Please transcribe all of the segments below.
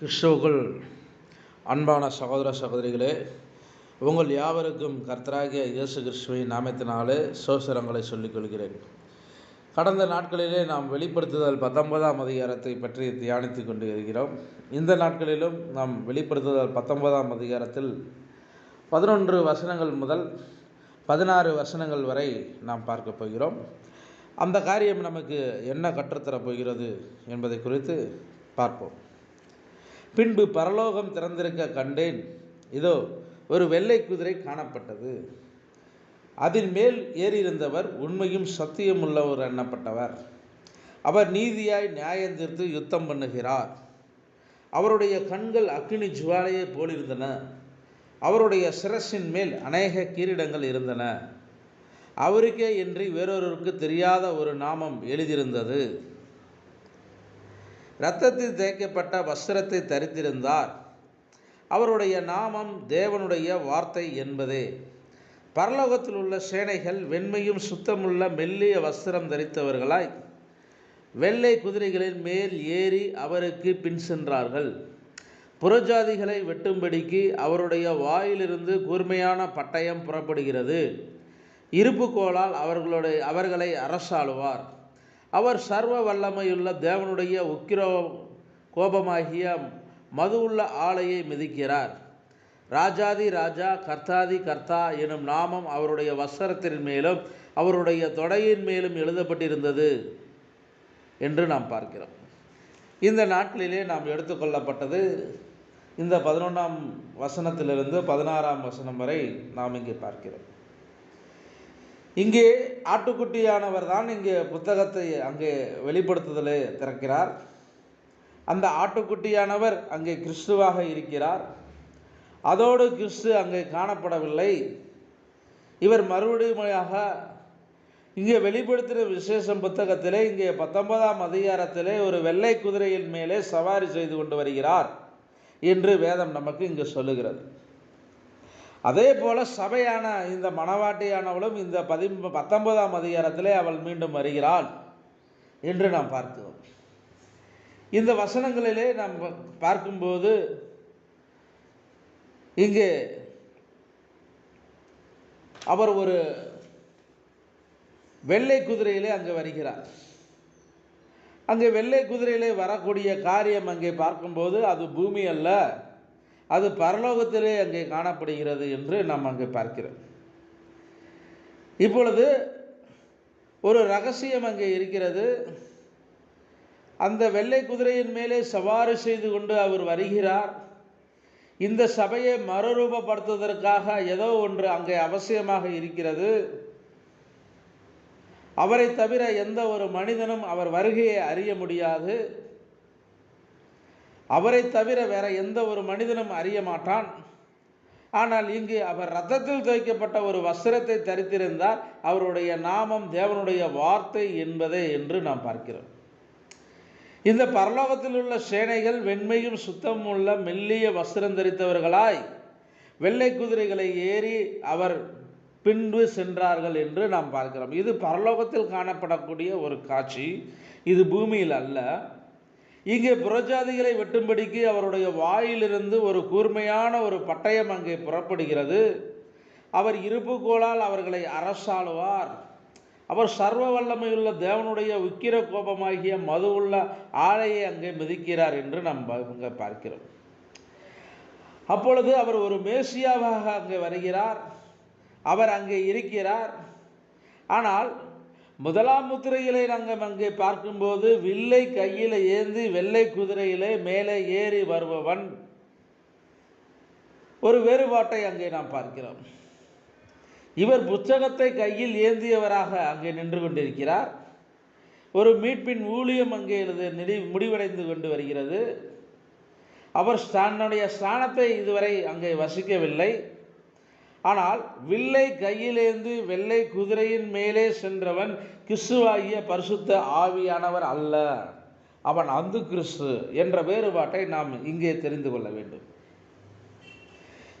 கிறிஸ்துவுக்குள் அன்பான சகோதர சகோதரிகளே உங்கள் யாவருக்கும் கர்த்தராகிய இயேசு கிறிஸ்துவின் நாமத்தினாலே சோசரங்களை சொல்லிக் கொள்கிறேன். கடந்த நாட்களிலே நாம் வெளிப்படுத்துதல் பத்தொன்பதாம் அதிகாரத்தை பற்றி தியானித்து கொண்டு இருக்கிறோம். இந்த நாட்களிலும் நாம் வெளிப்படுத்துதல் பத்தொன்பதாம் அதிகாரத்தில் பதினொன்று வசனங்கள் முதல் பதினாறு வசனங்கள் வரை நாம் பார்க்க போகிறோம். அந்த காரியம் நமக்கு என்ன கற்றுத்தரப் போகிறது என்பதை குறித்து பார்ப்போம். பின்பு பரலோகம் திறந்திருக்க கண்டேன். இதோ ஒரு வெள்ளை குதிரை காணப்பட்டது. அதன் மேல் ஏறியிருந்தவர் உண்மையும் சத்தியம் உள்ளவர் எண்ணப்பட்டவர் அவர் நீதியாய் நியாயந்தீர்த்து யுத்தம் பண்ணுகிறார். அவருடைய கண்கள் அக்னி ஜுவாலையை போலிருந்தன. அவருடைய சிரசின் மேல் அநேக கீரிடங்கள் இருந்தன. அவருக்கே இன்றி வேறொருவருக்கு தெரியாத ஒரு நாமம் எழுதியிருந்தது. இரத்தத்தில் தேய்க்கப்பட்ட வஸ்திரத்தை தரித்திருந்தார். அவருடைய நாமம் தேவனுடைய வார்த்தை என்பதே. பரலோகத்தில் உள்ள சேனைகள் வெண்மையும் சுத்தமுள்ள மெல்லிய வஸ்திரம் தரித்தவர்களாய் வெள்ளை குதிரைகளின் மேல் ஏறி அவருக்கு பின் சென்றார்கள். புறஜாதிகளை வெட்டும்படிக்கு அவருடைய வாயிலிருந்து கூர்மையான பட்டயம் புறப்படுகிறது. இருப்புக்கோளால் அவர்களுடைய அவர்களை அரசாளுவார். அவர் சர்வ வல்லமையுள்ள தேவனுடைய உக்கிரோ கோபமாகிய மது உள்ள ஆலையை மிதிக்கிறார். ராஜாதி ராஜா கர்த்தாதி கர்த்தா எனும் நாமம் அவருடைய வஸ்திரத்தின் மேலும் அவருடைய தொடையின் மேலும் எழுதப்பட்டிருந்தது என்று நாம் பார்க்கிறோம். இந்த நாட்களிலே நாம் எடுத்துக்கொள்ளப்பட்டது இந்த பதினொன்றாம் வசனத்திலிருந்து பதினாறாம் வசனம் வரை நாம் இங்கே பார்க்கிறோம். இங்கே ஆட்டுக்குட்டியானவர் தான் இங்கே புத்தகத்தை அங்கே வெளிப்படுத்துதலை திறக்கிறார். அந்த ஆட்டுக்குட்டியானவர் அங்கே கிறிஸ்துவாக இருக்கிறார். அதோடு கிறிஸ்து அங்கே காணப்படவில்லை. இவர் மறுபடியுமையாக இங்கே வெளிப்படுத்தின விசேஷம் புத்தகத்திலே இங்கே பத்தொன்பதாம் அதிகாரத்திலே ஒரு வெள்ளை குதிரையின் மேலே சவாரி செய்து கொண்டு வருகிறார் என்று வேதம் நமக்கு இங்கு சொல்லுகிறது. அதே போல் சபையான இந்த மணவாட்டியானவளும் இந்த பதி பத்தொன்பதாம் அதிகாரத்திலே அவள் மீண்டும் வருகிறாள் என்று நாம் பார்க்கிறோம். இந்த வசனங்களிலே நாம் பார்க்கும்போது இங்கே அவர் ஒரு வெள்ளை குதிரையிலே அங்கே வருகிறார். அங்கே வெள்ளை குதிரையிலே வரக்கூடிய காரியம் அங்கே பார்க்கும்போது அது பூமி அல்ல. அது பரலோகத்திலே அங்கே காணப்படுகிறது என்று நாம் அங்கே பார்க்கிறோம். இப்பொழுது ஒரு ரகசியம் அங்கே இருக்கிறது. அந்த வெள்ளை குதிரையின் மேலே சவாரி செய்து கொண்டு அவர் வருகிறார். இந்த சபையை மறுரூபப்படுத்துவதற்காக ஏதோ ஒன்று அங்கே அவசியமாக இருக்கிறது. அவரை தவிர எந்த ஒரு மனிதனும் அவர் வருகையை அறிய முடியாது. அவரை தவிர வேற எந்த ஒரு மனிதனும் அறிய மாட்டான். ஆனால் இங்கு அவர் ரத்தத்தில் துவைக்கப்பட்ட ஒரு வஸ்திரத்தை தரித்திருந்தார் அவருடைய நாமம் தேவனுடைய வார்த்தை என்பதே என்று நாம் பார்க்கிறோம். இந்த பரலோகத்தில் உள்ள சேனைகள் வெண்மையும் சுத்தம் உள்ள மெல்லிய வஸ்திரம் தரித்தவர்களாய் வெள்ளை குதிரைகளை ஏறி அவர் பின்பு சென்றார்கள் என்று நாம் பார்க்கிறோம். இது பரலோகத்தில் காணப்படக்கூடிய ஒரு காட்சி. இது பூமியில் அல்ல. இங்கே புறஜாதிகளை வெட்டும்படிக்கு அவருடைய வாயிலிருந்து ஒரு கூர்மையான ஒரு பட்டயம் அங்கே புறப்படுகிறது. அவர் இருப்புக்கோளால் அவர்களை அரசாளுவார். அவர் சர்வ வல்லமையுள்ள தேவனுடைய உக்கிர கோபமாகிய மது உள்ள ஆலையை அங்கே மிதிக்கிறார் என்று நாம் இங்கே பார்க்கிறோம். அப்பொழுது அவர் ஒரு மேசியாவாக அங்கே வருகிறார். அவர் அங்கே இருக்கிறார். ஆனால் முதலாம் முத்திரையிலே நாங்கள் அங்கே பார்க்கும்போது வில்லை கையில் ஏந்தி வெள்ளை குதிரையிலே மேலே ஏறி வருபவன். ஒரு வேறுபாட்டை அங்கே நாம் பார்க்கிறோம். இவர் புத்தகத்தை கையில் ஏந்தியவராக அங்கே நின்று கொண்டிருக்கிறார். ஒரு மீட்பின் ஊழியம் அங்கே நெடி முடிவடைந்து கொண்டு வருகிறது. அவர் தன்னுடைய ஸ்தானத்தை இதுவரை அங்கே வசிக்கவில்லை. ஆனால் வில்லை கையிலேந்து வெள்ளை குதிரையின் மேலே சென்றவன் கிறிஸ்துவாகிய பரிசுத்த ஆவியானவர் அல்ல. அவன் அந்து கிறிஸ்து என்ற வேறுபாட்டை நாம் இங்கே தெரிந்து கொள்ள வேண்டும்.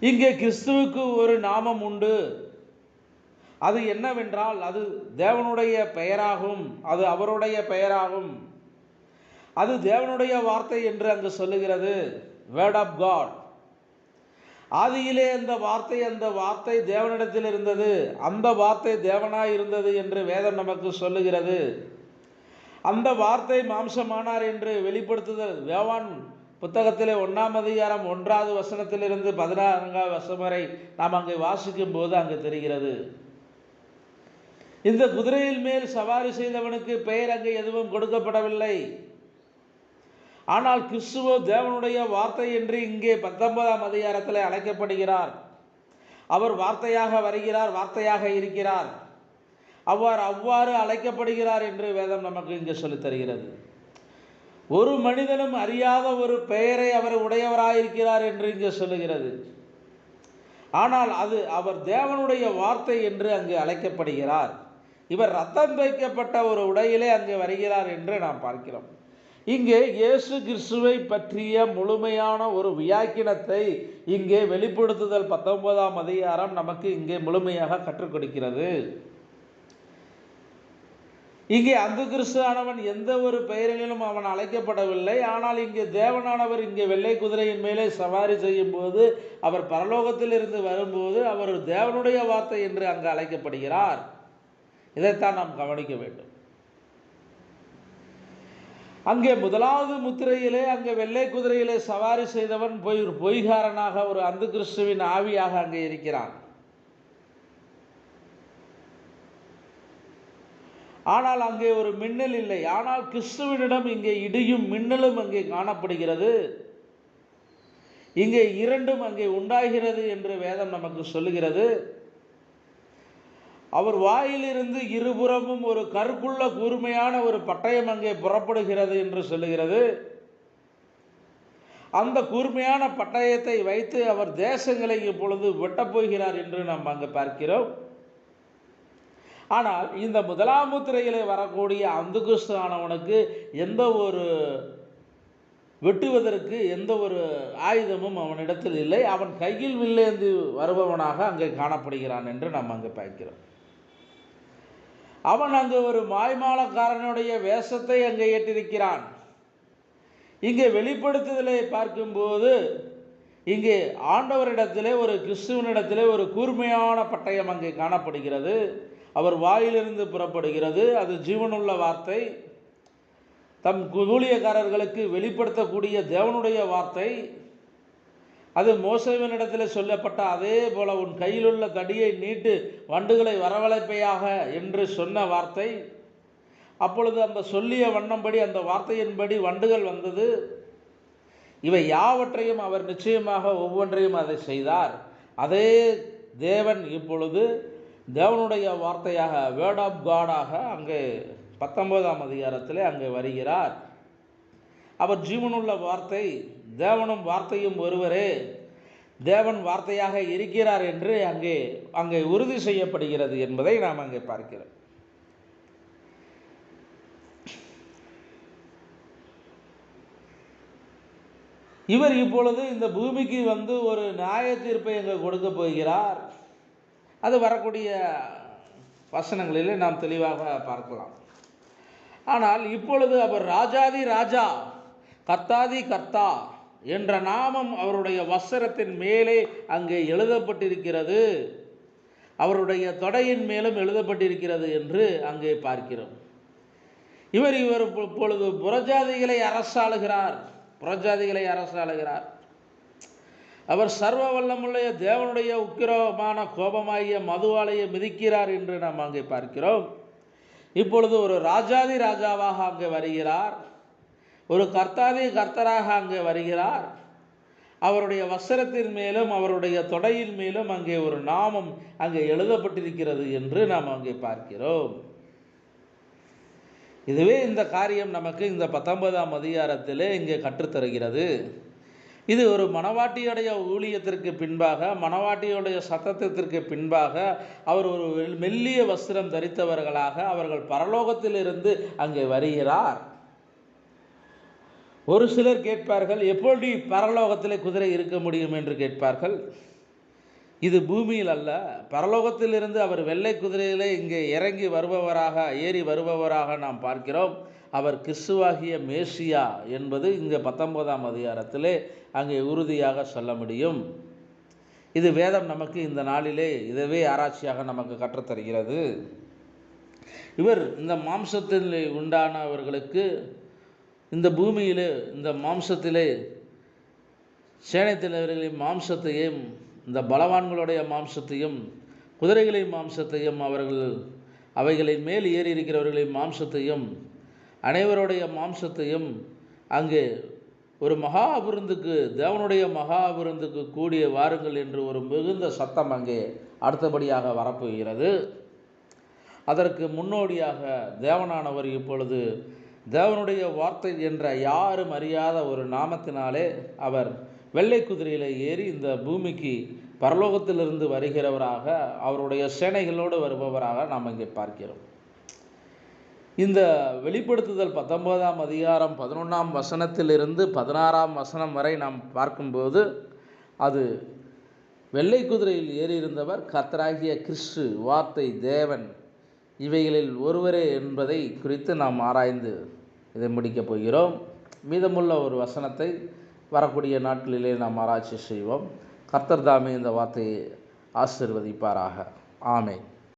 இங்கே கிறிஸ்துவுக்கு ஒரு நாமம் உண்டு. அது என்னவென்றால் அது தேவனுடைய பெயராகும். அது அவருடைய பெயராகும். அது தேவனுடைய வார்த்தை என்று அங்கு சொல்லுகிறது. வேர்ட் ஆஃப் காட் ஆதியிலே அந்த வார்த்தை அந்த வார்த்தை தேவனிடத்தில் இருந்தது. அந்த வார்த்தை தேவனாய் இருந்தது என்று வேதம் நமக்கு சொல்லுகிறது. அந்த வார்த்தை மாம்சமானார் என்று வெளிப்படுத்துதல். வேவான் புத்தகத்திலே ஒன்றாம் அதிகாரம் ஒன்றாவது வசனத்திலிருந்து பதினான்காவது வசம் வரை நாம் அங்கே வாசிக்கும் போது அங்கு தெரிகிறது. இந்த குதிரையில் மேல் சவாரி செய்தவனுக்கு பெயர் அங்கே எதுவும் கொடுக்கப்படவில்லை. ஆனால் கிறிஸ்துவோ தேவனுடைய வார்த்தை என்று இங்கே பத்தொன்பதாம் அதிகாரத்தில் அழைக்கப்படுகிறார். அவர் வார்த்தையாக வருகிறார் வார்த்தையாக இருக்கிறார். அவ்வாறு அவ்வாறு அழைக்கப்படுகிறார் என்று வேதம் நமக்கு இங்கே சொல்லித் தருகிறது. ஒரு மனிதனும் அறியாத ஒரு பெயரை அவர் உடையவராயிருக்கிறார் என்று இங்கே சொல்லுகிறது. ஆனால் அது அவர் தேவனுடைய வார்த்தை என்று அங்கு அழைக்கப்படுகிறார். இவர் ரத்தம் தைக்கப்பட்ட ஒரு உடையிலே அங்கே வருகிறார் என்று நாம் பார்க்கிறோம். இங்கே இயேசு கிறிஸ்துவை பற்றிய முழுமையான ஒரு வியாக்கினத்தை இங்கே வெளிப்படுத்துதல் பத்தொன்பதாம் அதிகாரம் நமக்கு இங்கே முழுமையாக கற்றுக் கொடுக்கிறது. இங்கே அந்த கிறிஸ்துவானவன் எந்த ஒரு பெயரிலும் அவன் அழைக்கப்படவில்லை. ஆனால் இங்கே தேவனானவர் இங்கே வெள்ளை குதிரையின் மேலே சவாரி செய்யும் போது அவர் பரலோகத்தில் இருந்து வரும்போது அவர் தேவனுடைய வார்த்தை என்று அங்கு அழைக்கப்படுகிறார். இதைத்தான் நாம் கவனிக்க வேண்டும். அங்கே முதலாவது முத்திரையிலே அங்கே வெள்ளை குதிரையிலே சவாரி செய்தவன் பொய் பொய்காரனாக ஒரு அந்த கிறிஸ்துவின் ஆவியாக அங்கே இருக்கிறான். ஆனால் அங்கே ஒரு மின்னல் இல்லை. ஆனால் கிறிஸ்துவனிடம் இங்கே இடியும் மின்னலும் அங்கே காணப்படுகிறது. இங்கே இரண்டும் அங்கே உண்டாகிறது என்று வேதம் நமக்கு சொல்லுகிறது. அவர் வாயிலிருந்து இருபுறமும் ஒரு கருக்குள்ள கூர்மையான ஒரு பட்டயம் அங்கே புறப்படுகிறது என்று சொல்லுகிறது. அந்த கூர்மையான பட்டயத்தை வைத்து அவர் தேசங்களை இப்பொழுது வெட்டப் போகிறார் என்று நாம் அங்கே பார்க்கிறோம். ஆனால் இந்த முதலாம் முத்திரையிலே வரக்கூடிய அந்துகுஸ்து ஆனவனுக்கு எந்த ஒரு வெட்டுவதற்கு எந்த ஒரு ஆயுதமும் அவனிடத்தில் இல்லை. அவன் கையில் வில்லேந்து வருபவனாக அங்கே காணப்படுகிறான் என்று நாம் அங்கே பார்க்கிறோம். அவன் அங்கு ஒரு மாய்மாலக்காரனுடைய வேஷத்தை அங்கே ஏற்றிருக்கிறான். இங்கே வெளிப்படுத்துதலை பார்க்கும்போது இங்கே ஆண்டவரிடத்திலே ஒரு கிறிஸ்துவனிடத்திலே ஒரு கூர்மையான பட்டயம் அங்கே காணப்படுகிறது. அவர் வாயிலிருந்து புறப்படுகிறது. அது ஜீவனுள்ள வார்த்தை. தம் ஊழியக்காரர்களுக்கு வெளிப்படுத்தக்கூடிய தேவனுடைய வார்த்தை. அது மோசவனிடத்தில் சொல்லப்பட்ட அதே போல உன் கையிலுள்ள தடியை நீட்டு வண்டுகளை வரவழைப்பையாக என்று சொன்ன வார்த்தை. அப்பொழுது அந்த சொல்லிய வண்ணம்படி அந்த வார்த்தையின்படி வண்டுகள் வந்தது. இவை யாவற்றையும் அவர் நிச்சயமாக ஒவ்வொன்றையும் அதை செய்தார். அதே தேவன் இப்பொழுது தேவனுடைய வார்த்தையாக வேர்ட் ஆஃப் காடாக அங்கே பத்தொன்பதாம் அதிகாரத்தில் அங்கே வருகிறார். அவர் ஜீவனுள்ள வார்த்தை தேவனும் வார்த்தையும் ஒருவரே. தேவன் வார்த்தையாக இருக்கிறார் என்று அங்கே அங்கே உறுதி செய்யப்படுகிறது என்பதை நாம் அங்கே பார்க்கிறோம். இவர் இப்பொழுது இந்த பூமிக்கு வந்து ஒரு நியாய தீர்ப்பை அங்கே கொடுக்க போகிறார். அது வரக்கூடிய வசனங்களிலே நாம் தெளிவாக பார்க்கலாம். ஆனால் இப்பொழுது அவர் ராஜாதி ராஜா கர்த்தாதி கர்த்தா என்ற நாமம் அவருடைய வஸ்திரத்தின் மேலே அங்கே எழுதப்பட்டிருக்கிறது. அவருடைய தொடையின் மேலும் எழுதப்பட்டிருக்கிறது என்று அங்கே பார்க்கிறோம். இவர் இவர் இப்பொழுது புறஜாதிகளை அரசாளுகிறார். புறஜாதிகளை அரசாளுகிறார். அவர் சர்வ வல்லமுள்ள தேவனுடைய உக்கிரமான கோபமாகிய மதுவாலையை மிதிக்கிறார் என்று நாம் அங்கே பார்க்கிறோம். இப்பொழுது ஒரு ராஜாதி ராஜாவாக அங்கே வருகிறார். ஒரு கர்த்தாதி கர்த்தராக அங்கே வருகிறார். அவருடைய வஸ்திரத்தின் மேலும் அவருடைய தொடையின் மேலும் அங்கே ஒரு நாமம் அங்கே எழுதப்பட்டிருக்கிறது என்று நாம் அங்கே பார்க்கிறோம். இதுவே இந்த காரியம் நமக்கு இந்த பத்தொன்பதாம் அதிகாரத்திலே இங்கே கற்றுத்தருகிறது. இது ஒரு மணவாட்டியுடைய ஊழியத்திற்கு பின்பாக மணவாட்டியுடைய சத்தத்திற்கு பின்பாக அவர் ஒரு மெல்லிய வஸ்திரம் தரித்தவர்களாக அவர்கள் பரலோகத்திலிருந்து அங்கே வருகிறார். ஒரு சிலர் கேட்பார்கள் எப்படி பரலோகத்தில் குதிரை இருக்க முடியும்? என்று கேட்பார்கள். இது பூமியில் அல்ல. பரலோகத்திலிருந்து அவர் வெள்ளை குதிரையிலே இங்கே இறங்கி வருபவராக ஏறி வருபவராக நாம் பார்க்கிறோம். அவர் கிறிஸ்துவாகிய மேசியா என்பது இங்கே பத்தொன்பதாம் அதிகாரத்திலே அங்கே உறுதியாக சொல்ல முடியும். இது வேதம் நமக்கு இந்த நாளிலே இதவே ஆராய்ச்சியாக நமக்கு கற்றுத்தருகிறது. இவர் இந்த மாம்சத்தில் உண்டானவர்களுக்கு இந்த பூமியிலே இந்த மாம்சத்திலே சேனைத்தினர்களின் மாம்சத்தையும் இந்த பலவான்களுடைய மாம்சத்தையும் குதிரைகளின் மாம்சத்தையும் அவர்கள் அவைகளின் மேல் ஏறி இருக்கிறவர்களின் மாம்சத்தையும் அனைவருடைய மாம்சத்தையும் அங்கே ஒரு மகா விருந்துக்கு தேவனுடைய மகா விருந்துக்கு கூடிய வாருங்கள் என்று ஒரு மிகுந்த சத்தம் அங்கே அடுத்தபடியாக வரப்போகிறது. அதற்கு முன்னோடியாக தேவனானவர் இப்பொழுது தேவனுடைய வார்த்தை என்ற யாரும் அறியாத ஒரு நாமத்தினாலே அவர் வெள்ளை குதிரையில் ஏறி இந்த பூமிக்கு பரலோகத்திலிருந்து வருகிறவராக அவருடைய சேனைகளோடு வருபவராக நாம் இங்கே பார்க்கிறோம். இந்த வெளிப்படுத்துதல் பத்தொன்பதாம் அதிகாரம் பதினொன்றாம் வசனத்திலிருந்து பதினாறாம் வசனம் வரை நாம் பார்க்கும்போது அது வெள்ளை குதிரையில் ஏறியிருந்தவர் கத்தராகிய கிறிஸ்து வார்த்தை தேவன். இவைகளில் ஒருவரே என்பதை குறித்து நாம் ஆராய்ந்து இதை முடிக்கப் போகிறோம். மீதமுள்ள ஒரு வசனத்தை வரக்கூடிய நாட்களிலே நாம் ஆராய்ச்சி செய்வோம். கர்த்தர் தாமே இந்த வார்த்தையை ஆசிர்வதிப்பாராக. ஆமை